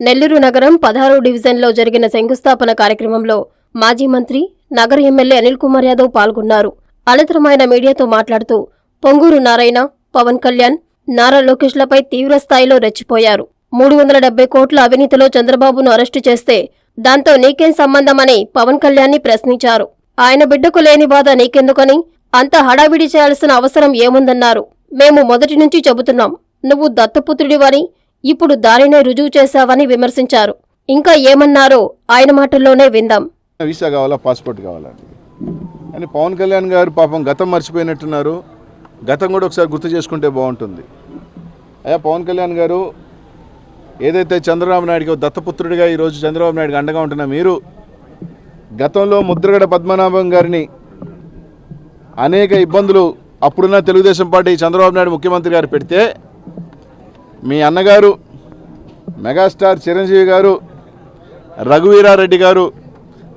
నెల్లూరు నగరం పదహారు డివిజన్లో జరిగిన శంకుస్థాపన కార్యక్రమంలో మాజీ మంత్రి నగర ఎమ్మెల్యే అనిల్ కుమార్ యాదవ్ పాల్గొన్నారు. అనంతరం ఆయన మీడియాతో మాట్లాడుతూ పొంగూరు నారాయణ పవన్ కళ్యాణ్ నారా లోకేష్లపై తీవ్రస్థాయిలో రెచ్చిపోయారు. మూడు వందల డెబ్బై కోట్ల అవినీతిలో చంద్రబాబును అరెస్టు చేస్తే దాంతో నీకేం సంబంధమని పవన్ కళ్యాణ్ని ప్రశ్నించారు. ఆయన బిడ్డకు లేని బాధ నీకెందుకని అంత హడావిడి చేయాల్సిన అవసరం ఏముందన్నారు. మేము మొదటి నుంచి చెబుతున్నాం నువ్వు దత్తపుత్రుడివని ఇప్పుడు దానినే రుజువు చేశావని విమర్శించారు. ఇంకా ఏమన్నారో ఆయన మాటల్లోనే విందాం. వీసా కావాలా? పాస్పోర్ట్ కావాలా? అని పవన్ కళ్యాణ్ గారు పాపం గతం మర్చిపోయినట్టున్నారు. గతం కూడా ఒకసారి గుర్తు చేసుకుంటే బాగుంటుంది. అయ్యా పవన్ కళ్యాణ్ గారు ఏదైతే చంద్రబాబు నాయుడుకి దత్తపుత్రుడిగా ఈరోజు చంద్రబాబు నాయుడుకి అండగా ఉంటున్న మీరు గతంలో ముద్రగడ పద్మనాభం గారిని అనేక ఇబ్బందులు అప్పుడున్న తెలుగుదేశం పార్టీ చంద్రబాబు నాయుడు ముఖ్యమంత్రి గారు పెడితే మీ అన్నగారు మెగాస్టార్ చిరంజీవి గారు రఘువీరారెడ్డి గారు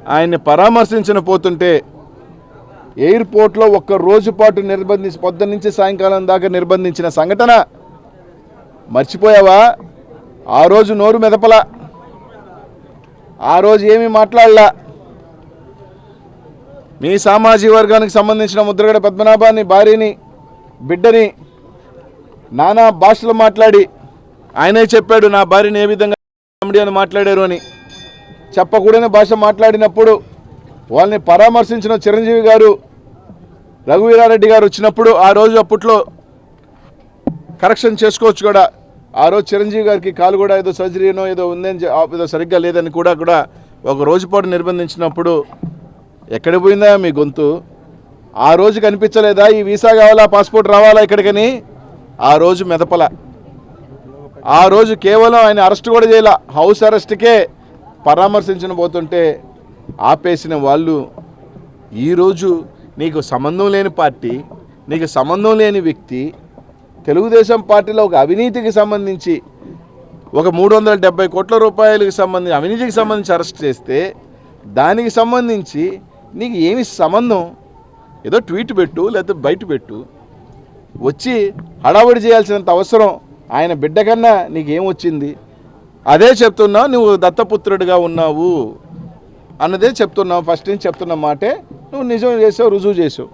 ఆయన్ని పరామర్శించిన పోతుంటే ఎయిర్పోర్ట్లో ఒక్క రోజు పాటు నిర్బంధించి పొద్దున్న నుంచి సాయంకాలం దాకా నిర్బంధించిన సంఘటన మర్చిపోయావా? ఆ రోజు నోరు మెదపల ఆ రోజు ఏమీ మాట్లాడలా? మీ సామాజిక వర్గానికి సంబంధించిన ముద్రగడ పద్మనాభాన్ని భార్యని బిడ్డని నానా భాషలు మాట్లాడి ఆయనే చెప్పాడు నా భార్యని ఏ విధంగా కామెడీ అని మాట్లాడారు అని. చెప్పకూడని భాష మాట్లాడినప్పుడు వాళ్ళని పరామర్శించిన చిరంజీవి గారు రఘువీరారెడ్డి గారు వచ్చినప్పుడు ఆ రోజు అప్పట్లో కరెక్షన్ చేసుకోవచ్చు కూడా. ఆ రోజు చిరంజీవి గారికి కాలు కూడా ఏదో సర్జరీనో ఏదో ఉందని ఏదో సరిగ్గా లేదని కూడా కూడా ఒక రోజు పాటు నిర్బంధించినప్పుడు ఎక్కడ పోయిందా మీ గొంతు? ఆ రోజు కనిపించలేదా? ఈ వీసా కావాలా? పాస్పోర్ట్ రావాలా ఇక్కడికని? ఆ రోజు మెదపల. ఆ రోజు కేవలం ఆయన అరెస్ట్ కూడా చేయాల. హౌస్ అరెస్ట్కే పరామర్శించిన పోతుంటే ఆపేసిన వాళ్ళు ఈరోజు నీకు సంబంధం లేని పార్టీ నీకు సంబంధం లేని వ్యక్తి తెలుగుదేశం పార్టీలో ఒక అవినీతికి సంబంధించి ఒక మూడు వందల డెబ్బై కోట్ల రూపాయలకు సంబంధించి అవినీతికి సంబంధించి అరెస్ట్ చేస్తే దానికి సంబంధించి నీకు ఏమి సంబంధం? ఏదో ట్వీట్ పెట్టు లేకపోతే బయట పెట్టు. వచ్చి హడావుడి చేయాల్సినంత అవసరం. ఆయన బిడ్డ కన్నా నీకేం వచ్చింది? అదే చెప్తున్నావు నువ్వు దత్తపుత్రుడిగా ఉన్నావు అన్నదే చెప్తున్నావు ఫస్ట్ నుంచి చెప్తున్న మాటే నువ్వు నిజం చేసావు రుజువు చేసావు.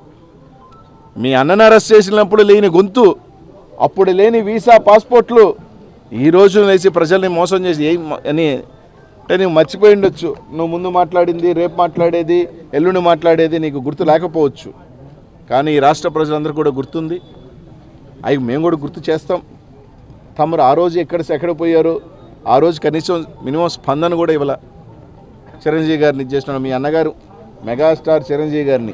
మీ అన్నను అరెస్ట్ చేసినప్పుడు లేని గొంతు అప్పుడు లేని వీసా పాస్పోర్ట్లు ఈ రోజు లేచి ప్రజల్ని మోసం చేసి ఏం అని అంటే నువ్వు మర్చిపోయి ఉండొచ్చు. నువ్వు ముందు మాట్లాడింది రేపు మాట్లాడేది ఎల్లుండి మాట్లాడేది నీకు గుర్తు లేకపోవచ్చు. కానీ ఈ రాష్ట్ర ప్రజలందరూ కూడా గుర్తుంది. అవి మేము కూడా గుర్తు చేస్తాం. తమరు ఆ రోజు ఎక్కడ ఎక్కడ పోయారు? ఆ రోజు కనీసం మినిమం స్పందన కూడా ఇవ్వాల. చిరంజీవి గారిని ఇచ్చేసిన మీ అన్నగారు మెగాస్టార్ చిరంజీవి గారిని.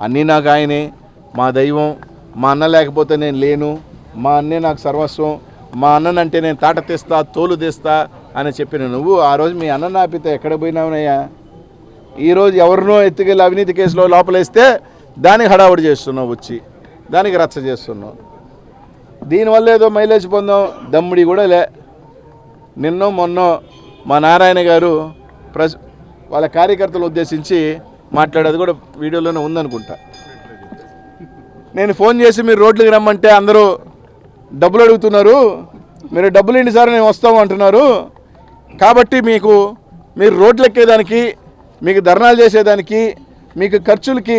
అన్నీ నాకు ఆయనే. మా దైవం మా అన్న లేకపోతే నేను లేను. మా అన్నే నాకు సర్వస్వం. మా అన్ననంటే నేను తాట తీస్తా తోలు తీస్తా అని చెప్పిన నువ్వు ఆ రోజు మీ అన్న ఆపితే ఎక్కడ పోయినావునయ్యా? ఈరోజు ఎవరినో ఎత్తుకెళ్ళి అవినీతి కేసులో లోపలేస్తే దానికి హడావుడి చేస్తున్నావు వచ్చి. దానికి రచ్చ చేస్తున్నావు. దీనివల్ల ఏదో మైలేజ్ పొందాం. దమ్ముడి కూడా లే. నిన్నో మొన్నో మా నారాయణ గారు ప్రజ వాళ్ళ కార్యకర్తలు ఉద్దేశించి మాట్లాడేది కూడా వీడియోలోనే ఉందనుకుంటా. నేను ఫోన్ చేసి మీరు రోడ్లకు రమ్మంటే అందరూ డబ్బులు అడుగుతున్నారు. మీరు డబ్బులు ఇండి సార్ నేను వస్తాము అంటున్నారు. కాబట్టి మీకు మీరు రోడ్లు ఎక్కేదానికి మీకు ధర్నాలు చేసేదానికి మీకు ఖర్చులకి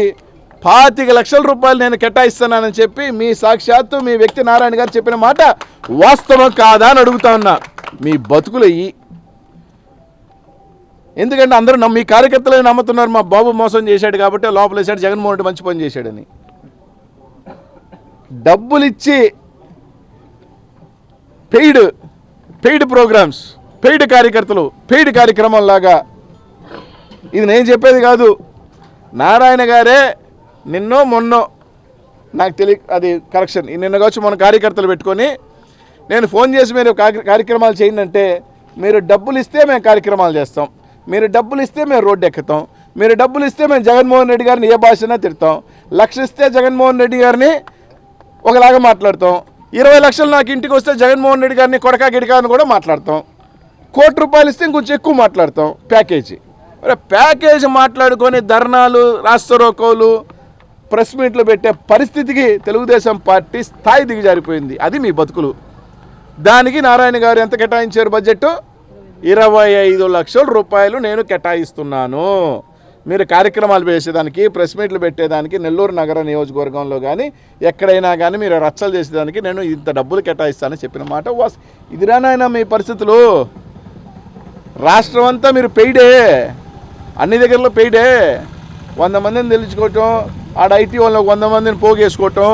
పాతిక లక్షల రూపాయలు నేను కేటాయిస్తున్నానని చెప్పి మీ సాక్షాత్తు మీ వ్యక్తి నారాయణ గారు చెప్పిన మాట వాస్తవం కాదా అని అడుగుతా ఉన్నా. మీ బతుకులు ఎందుకంటే అందరూ మీ కార్యకర్తలే నమ్ముతున్నారు మా బాబు మోసం చేశాడు కాబట్టి లోపల వేసాడు జగన్మోహన్ రెడ్డి మంచి పని చేశాడని. డబ్బులు ఇచ్చి పెయిడ్ పెయిడ్ ప్రోగ్రామ్స్ పెయిడ్ కార్యకర్తలు పెయిడ్ కార్యక్రమం లాగా ఇది నేను చెప్పేది కాదు. నారాయణ గారే నిన్నో మొన్నో నాకు తెలియ అది కరెక్షన్ నిన్న కావచ్చు మన కార్యకర్తలు పెట్టుకొని నేను ఫోన్ చేసి మీరు కార్య- కార్యక్రమాలు చేయండి అంటే మీరు డబ్బులు ఇస్తే మేము కార్యక్రమాలు చేస్తాం. మీరు డబ్బులు ఇస్తే మేము రోడ్డు ఎక్కుతాం. మీరు డబ్బులు ఇస్తే మేము జగన్మోహన్ రెడ్డి గారిని ఏ భాషనా తిడతాం. లక్ష ఇస్తే జగన్మోహన్ రెడ్డి గారిని ఒకలాగా మాట్లాడతాం. ఇరవై లక్షలు నాకు ఇంటికి వస్తే జగన్మోహన్ రెడ్డి గారిని కొడకా గిడకా అని కూడా మాట్లాడతాం. కోటి రూపాయలు ఇస్తే ఇంకొంచెం ఎక్కువ మాట్లాడతాం. ప్యాకేజీ. మరి ప్యాకేజీ మాట్లాడుకొని ధర్నాలు రాష్ట్రోకోలు ప్రెస్ మీట్లు పెట్టే పరిస్థితికి తెలుగుదేశం పార్టీ స్థాయి దిగజారిపోయింది. అది మీ బతుకులు. దానికి నారాయణ గారు ఎంత కేటాయించారు బడ్జెట్? ఇరవై ఐదు లక్షల రూపాయలు నేను కేటాయిస్తున్నాను. మీరు కార్యక్రమాలు చేసేదానికి ప్రెస్ మీట్లు పెట్టేదానికి నెల్లూరు నగర నియోజకవర్గంలో కానీ ఎక్కడైనా కానీ మీరు రచ్చలు చేసేదానికి నేను ఇంత డబ్బులు కేటాయిస్తానని చెప్పిన మాట వాస్. ఇదిరా నాయన మీ పరిస్థితులు? రాష్ట్రం అంతా మీరు పెయిడే. అన్ని దగ్గరలో పెయిడే. వంద మందిని తెలుసుకోవటం ఆడ ఐటీ వాళ్ళు వంద మందిని పోగేసుకోవటం.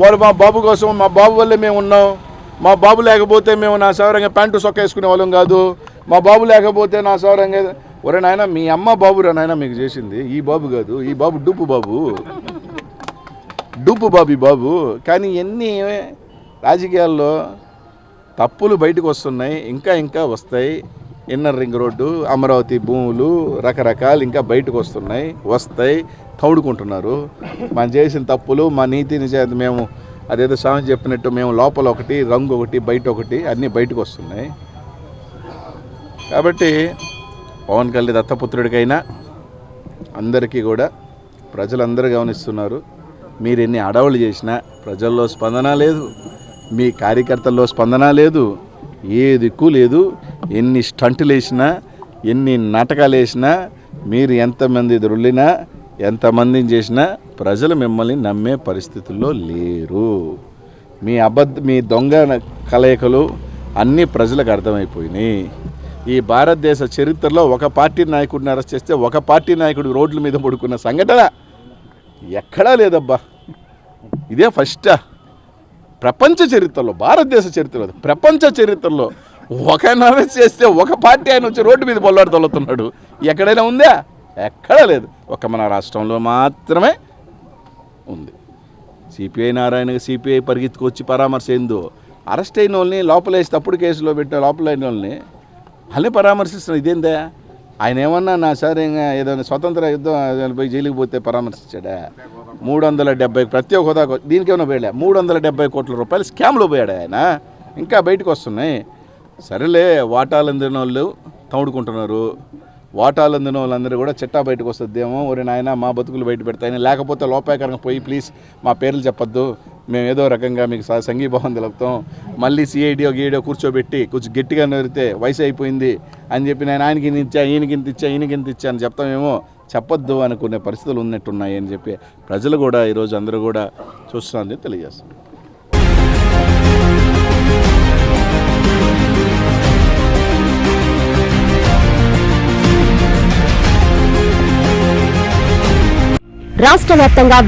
వాళ్ళు మా బాబు కోసం మా బాబు వల్లే మేము ఉన్నాం. మా బాబు లేకపోతే మేము నా సౌరంగా ప్యాంటు సొక్క వేసుకునే వాళ్ళం కాదు. మా బాబు లేకపోతే నా సౌరంగా ఒరే నాయన మీ అమ్మ బాబురా నాయన మీకు చేసింది. ఈ బాబు కాదు ఈ బాబు డూపు బాబు. డూపు బాబు ఈ బాబు. కానీ ఎన్ని రాజకీయాల్లో తప్పులు బయటకు వస్తున్నాయి ఇంకా ఇంకా వస్తాయి. ఇన్నర్ రింగ్ రోడ్డు అమరావతి భూములు రకరకాలు ఇంకా బయటకు వస్తున్నాయి వస్తాయి తౌడుకుంటున్నారు. మనం చేసిన తప్పులు మా నీతి చేత మేము అదేదో స్వామి చెప్పినట్టు మేము లోపల ఒకటి రంగు ఒకటి బయట ఒకటి అన్నీ బయటకు వస్తున్నాయి. కాబట్టి పవన్ కళ్యాణ్ దత్తపుత్రుడికైనా అందరికీ కూడా ప్రజలందరూ గమనిస్తున్నారు. మీరు ఎన్ని అడవులు చేసినా ప్రజల్లో స్పందన లేదు మీ కార్యకర్తల్లో స్పందన లేదు ఏ దిక్కు లేదు. ఎన్ని స్టంట్లు వేసినా ఎన్ని నాటకాలు వేసినా మీరు ఎంతమంది దొరికినా ఎంతమందిని చేసినా ప్రజలు మిమ్మల్ని నమ్మే పరిస్థితుల్లో లేరు. మీ అబద్ధ మీ దొంగ కలయికలు అన్నీ ప్రజలకు అర్థమైపోయినాయి. ఈ భారతదేశ చరిత్రలో ఒక పార్టీ నాయకుడిని అరెస్ట్ చేస్తే ఒక పార్టీ నాయకుడు రోడ్ల మీద పడుకున్న సంఘటన ఎక్కడా లేదబ్బా. ఇదే ఫస్టా ప్రపంచ చరిత్రలో భారతదేశ చరిత్రలో ప్రపంచ చరిత్రలో ఒక అరెస్ట్ చేస్తే ఒక పార్టీ ఆయన వచ్చి రోడ్డు మీద పొల్లాడు తొలుతున్నాడు. ఎక్కడైనా ఉందా? ఎక్కడా లేదు. ఒక మన రాష్ట్రంలో మాత్రమే ఉంది. సిపిఐ నారాయణ సిపిఐ పరిగెత్తుకొచ్చి పరామర్శ ఏందో అరెస్ట్ అయిన వాళ్ళని లోపలేసి తప్పుడు కేసులో పెట్టిన లోపలైన వాళ్ళని వాళ్ళని పరామర్శిస్తున్నారు. ఇదేందా? ఆయన ఏమన్నా నా సార్ ఇంకా ఏదైనా స్వతంత్ర యుద్ధం పోయి జైలుకి పోతే పరామర్శించాడా? మూడు వందల డెబ్బై ప్రతి ఒక్క హోదా దీనికేమైనా పోయలే మూడు వందల డెబ్బై కోట్ల రూపాయలు స్కామ్లో పోయాడు ఆయన? ఇంకా బయటకు వస్తున్నాయి. సరేలే వాటాలు అందిన వాళ్ళు తముడుకుంటున్నారు వాటాలు అందిన వాళ్ళందరూ కూడా చెట్టా బయటకు వస్తుందేమో ఒరే నాయన మా బతుకులు బయట పెడతాయని. లేకపోతే లోపాయకరంగా పోయి ప్లీజ్ మా పేర్లు చెప్పొద్దు. మేము ఏదో రకంగా మీకు సంఘీభావం తెలుపుతాం మళ్ళీ సిఐడియో గీడియో కూర్చోబెట్టి కొంచెం గట్టిగా నొరితే వయసు అయిపోయింది. అని చెప్పి నేను ఆయనకి ఇంత ఇచ్చా ఈయనకి ఇంత ఇచ్చా ఈయనకి ఇంత ఇచ్చా అని చెప్తామేమో. చెప్పొద్దు అనుకునే పరిస్థితులు ఉన్నట్టున్నాయి అని చెప్పి ప్రజలు కూడా ఈరోజు అందరూ కూడా చూస్తున్నారని తెలియజేస్తున్నారు రాష్ట్ర వ్యాప్తంగా